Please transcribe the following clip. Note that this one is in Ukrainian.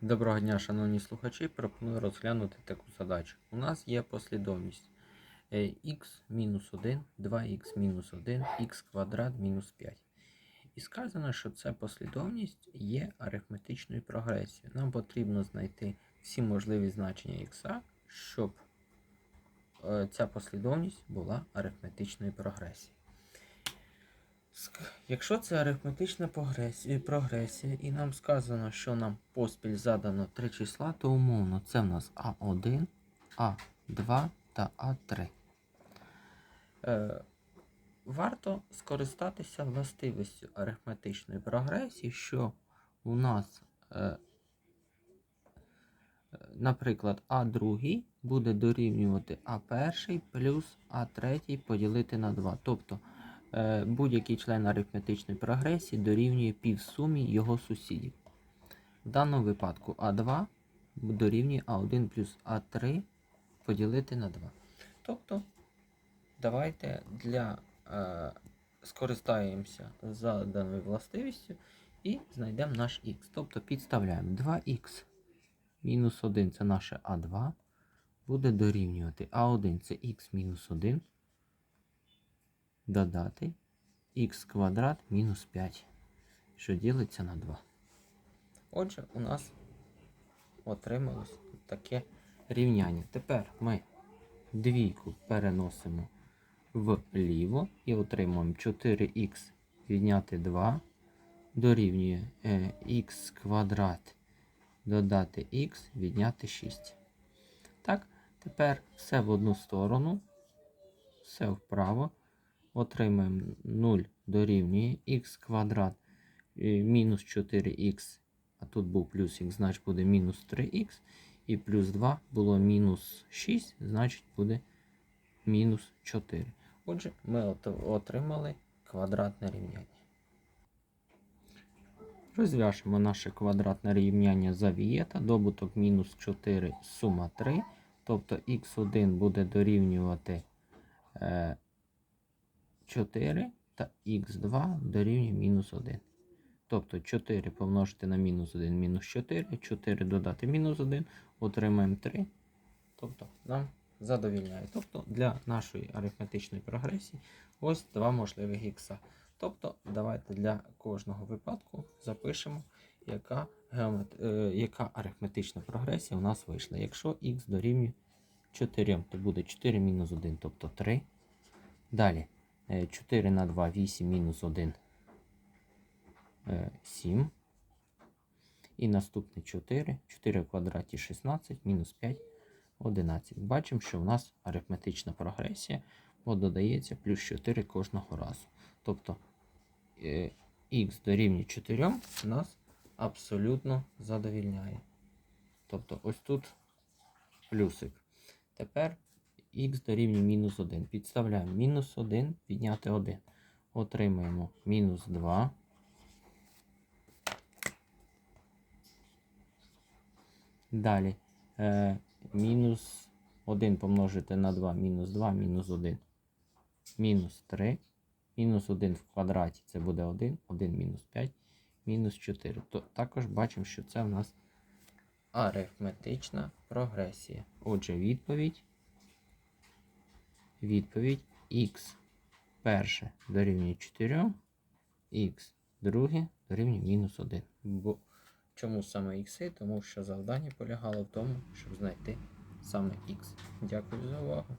Доброго дня, шановні слухачі. Пропоную розглянути таку задачу. У нас є послідовність е, х мінус 1, 2х мінус 1, х квадрат мінус 5. І сказано, що ця послідовність є арифметичною прогресією. Нам потрібно знайти всі можливі значення х, щоб е, ця послідовність була арифметичною прогресією. Якщо це арифметична прогресія, прогресія, і нам сказано, що нам поспіль задано три числа, то умовно це в нас А1, А2 та А3. Е, варто скористатися властивістю арифметичної прогресії, що у нас, е, е, наприклад, А2 буде дорівнювати А1 плюс А3 поділити на 2. Тобто е, будь-який член арифметичної прогресії дорівнює півсумі його сусідів. В даному випадку А2 дорівнює А1 плюс А3 поділити на 2. Тобто, давайте для е, скористаємося заданою властивістю і знайдемо наш х. Тобто підставляємо 2х мінус 1 це наше А2. Буде дорівнювати А1 це х мінус 1 додати х квадрат мінус 5, що ділиться на 2. Отже, у нас отрималось таке рівняння. Тепер ми двійку переносимо вліво і отримуємо 4х відняти 2 дорівнює е, х квадрат додати х відняти 6. Так, тепер все в одну сторону, все вправо отримаємо 0 дорівнює х квадрат е, мінус 4х, а тут був плюс х, значить буде мінус 3х. І плюс 2 було мінус 6, значить буде мінус 4. Отже, ми отримали квадратне рівняння. Розв'яжемо наше квадратне рівняння за вієта. Добуток мінус 4, сума 3. Тобто х1 буде дорівнювати е, 4 та х2 дорівнює мінус 1. Тобто 4 помножити на мінус 1 мінус 4, 4 додати мінус 1, отримаємо 3. Тобто нам задовільняє. Тобто для нашої арифметичної прогресії ось два можливих х. Тобто давайте для кожного випадку запишемо, яка, геомет... е, яка арифметична прогресія у нас вийшла. Якщо х дорівнює 4, то буде 4 мінус 1, тобто 3. Далі 4 на 2, 8 мінус 1, е, 7. І наступне 4. 4 в квадраті 16, мінус 5, 11. Бачимо, що в нас арифметична прогресія, бо додається плюс 4 кожного разу. Тобто е, х дорівнює 4 нас абсолютно задовільняє. Тобто ось тут плюсик. Тепер х дорівнює мінус 1. Підставляємо мінус 1, відняти 1. Отримаємо мінус 2. Далі е, мінус 1 помножити на 2, мінус 2, мінус 1. Мінус 3. Мінус 1 в квадраті це буде 1, 1 мінус 5, мінус 4. То, також бачимо, що це в нас арифметична прогресія. Отже, відповідь. Відповідь х перше дорівнює 4, х друге дорівнює мінус 1. Бо чому саме х? Тому що завдання полягало в тому, щоб знайти саме х. Дякую за увагу.